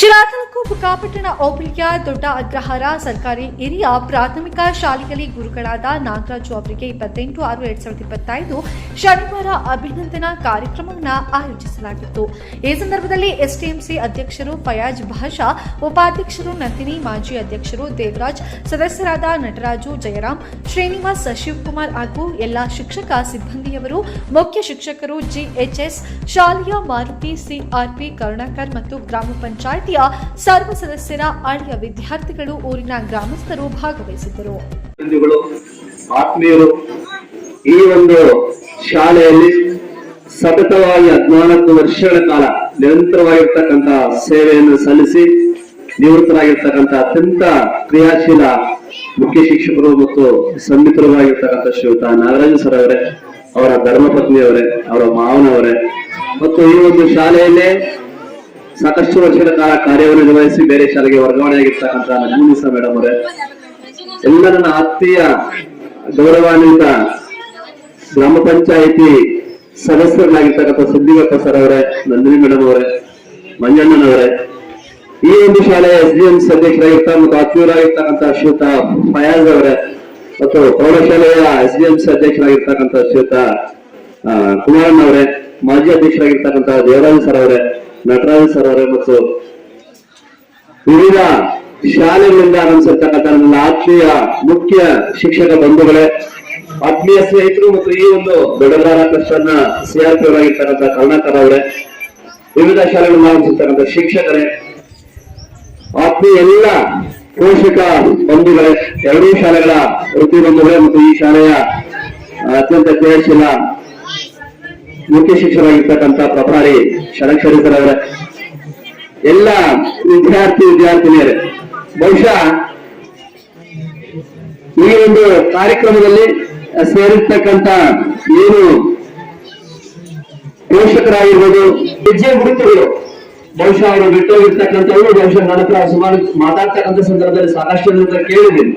ಶಿರಾತಾಲೂಕು ಬುಕ್ಕಾಪಟ್ಟಣ ಹೋಬಳಿಯ ದೊಡ್ಡ ಅಗ್ರಹಾರ ಸರ್ಕಾರಿ ಹಿರಿಯ ಪ್ರಾಥಮಿಕ ಶಾಲೆಯಲ್ಲಿ ಗುರುಗಳಾದ ನಾಗರಾಜು ಅವರಿಗೆ ಇಪ್ಪತ್ತೆಂಟು ಆರು ಎರಡ್ ಸಾವಿರದ ಇಪ್ಪತ್ತೈದು ಶನಿವಾರ ಅಭಿನಂದನಾ ಕಾರ್ಯಕ್ರಮವನ್ನು ಆಯೋಜಿಸಲಾಗಿತ್ತು. ಈ ಸಂದರ್ಭದಲ್ಲಿ ಎಸ್ಟಿಎಂಸಿ ಅಧ್ಯಕ್ಷರು ಫಯಾಜ್ ಭಾಷಾ, ಉಪಾಧ್ಯಕ್ಷರು ನಂದಿನಿ, ಮಾಜಿ ಅಧ್ಯಕ್ಷರು ದೇವರಾಜ್, ಸದಸ್ಯರಾದ ನಟರಾಜು ಜಯರಾಮ್, ಶ್ರೀನಿವಾಸ್ ಶಿವಕುಮಾರ್ ಹಾಗೂ ಎಲ್ಲ ಶಿಕ್ಷಕ ಸಿಬ್ಬಂದಿಯವರು, ಮುಖ್ಯ ಶಿಕ್ಷಕರು ಜಿಎಚ್ಎಸ್, ಶಾಲೆಯ ಮಾರುತಿ ಸಿಆರ್ಪಿ ಕರುಣಾಕರ್ ಮತ್ತು ಗ್ರಾಮ ಪಂಚಾಯಿತಿಯ ಸರ್ವ ಸದಸ್ಯರ ಅಳಿಯ ವಿದ್ಯಾರ್ಥಿಗಳು ಊರಿನ ಗ್ರಾಮಸ್ಥರು ಭಾಗವಹಿಸಿದ್ದರು. ಆತ್ಮೀಯರು, ಈ ಒಂದು ಶಾಲೆಯಲ್ಲಿ ಸತತವಾಗಿ ಹದಿನಾಲ್ಕು ವರ್ಷಗಳ ಕಾಲ ನಿರಂತರವಾಗಿರ್ತಕ್ಕಂಥ ಸೇವೆಯನ್ನು ಸಲ್ಲಿಸಿ ನಿವೃತ್ತರಾಗಿರ್ತಕ್ಕಂಥ ಅತ್ಯಂತ ಕ್ರಿಯಾಶೀಲ ಮುಖ್ಯ ಶಿಕ್ಷಕರು ಮತ್ತು ಸಂಮಿತ್ರರಾಗಿರ್ತಕ್ಕಂಥ ಶ್ರೀಯುತ ನಾಗರಾಜ ಸರ್ ಅವರೇ, ಅವರ ಧರ್ಮಪತ್ನಿಯವರೇ, ಅವರ ಮಾವನವರೇ. ಮತ್ತು ಈ ಒಂದು ಶಾಲೆಯಲ್ಲೇ ಸಾಕಷ್ಟು ವರ್ಷಗಳ ಕಾಲ ಕಾರ್ಯವನ್ನು ನಿರ್ವಹಿಸಿ ಬೇರೆ ಶಾಲೆಗೆ ವರ್ಗಾವಣೆಯಾಗಿರ್ತಕ್ಕಂಥ ನಜೀನಿಸಾ ಮೇಡಮ್ ಅವರೇ. ಎಲ್ಲ ನನ್ನ ಆತ್ಮೀಯ, ಗೌರವಾನ್ವಿತ ಗ್ರಾಮ ಪಂಚಾಯಿತಿ ಸದಸ್ಯರಾಗಿರ್ತಕ್ಕಂಥ ಸುದ್ದಿಗಪ್ಪ ಸರ್ ಅವರೇ, ನಂದಿನಿ ಮೇಡಮ್ ಅವರೇ, ಮಂಜಣ್ಣನವರೇ. ಈ ಒಂದು ಶಾಲೆಯ ಎಸ್ ಡಿ ಎಂ ಅಧ್ಯಕ್ಷರಾಗಿರ್ತ ಮತ್ತು ಆತ್ಮೀಯರಾಗಿರ್ತಕ್ಕಂಥ ಶ್ರೀಯುತ ಫಯಾಜ್ ಅವರೇ ಮತ್ತು ಪ್ರೌಢಶಾಲೆಯ ಎಸ್ ಡಿ ಎಂ ಅಧ್ಯಕ್ಷರಾಗಿರ್ತಕ್ಕಂಥ ಶ್ರೀಯುತ ಕುಮಾರಣ್ಣ ಅವರೇ ಮಾಜಿ ಅಧ್ಯಕ್ಷರಾಗಿರ್ತಕ್ಕಂಥ ದೇವರಾಜ್ ಸರ್ ಅವರೇ. ನಟರಾಜ್ ಸರ್ ಅವರೇ ಮತ್ತು ವಿವಿಧ ಶಾಲೆಗಳಿಂದ ಆರಂಭಿಸಿರ್ತಕ್ಕಂಥ ನನ್ನ ಆತ್ಮೀಯ ಮುಖ್ಯ ಶಿಕ್ಷಕ ಬಂಧುಗಳೇ, ಆತ್ಮೀಯ ಸ್ನೇಹಿತರು ಮತ್ತು ಈ ಒಂದು ದೊಡ್ಡದಾರ ಕೃಷ್ಣ ಸಿಆರ್ಪಿ ಅವರಾಗಿರ್ತಕ್ಕಂಥ ಅವರೇ, ವಿವಿಧ ಶಾಲೆಗಳಿಂದ ಆರಂಭಿಸಿರ್ತಕ್ಕಂಥ ಶಿಕ್ಷಕರೇ, ಆತ್ಮೀಯ ಎಲ್ಲ ಪೋಷಕ ಬಂಧುಗಳೇ, ಎರಡೂ ಶಾಲೆಗಳ ವೃತ್ತಿ ಬಂಧುಗಳೇ ಮತ್ತು ಈ ಶಾಲೆಯ ಅತ್ಯಂತ ಕ್ರಿಯಾಶೀಲ ಮುಖ್ಯ ಶಿಕ್ಷಕರಾಗಿರ್ತಕ್ಕಂಥ ಪ್ರಭಾರಿ ಷಡಕ್ಷರಿ ಸರ್ ಅವರೇ, ಎಲ್ಲ ವಿದ್ಯಾರ್ಥಿ ವಿದ್ಯಾರ್ಥಿನಿಯರೇ, ಬಹುಶಃ ಈ ಒಂದು ಕಾರ್ಯಕ್ರಮದಲ್ಲಿ ಸೇರಿರ್ತಕ್ಕಂಥ ಏನು ಪೋಷಕರಾಗಿರ್ಬೋದು. ಹೆಜ್ಜೆ ಗುರುತುಗಳು ಬಹುಶಃ ಅವರು ಬಿಟ್ಟೋಗಿರ್ತಕ್ಕಂಥವ್ರು ಬಹುಶಃ ನನ್ನ ಹತ್ರ ಸುಮಾರು ಮಾತಾಡ್ತಕ್ಕಂಥ ಸಂದರ್ಭದಲ್ಲಿ ಸಾಕಷ್ಟು ಕೇಳಿದ್ದೀನಿ.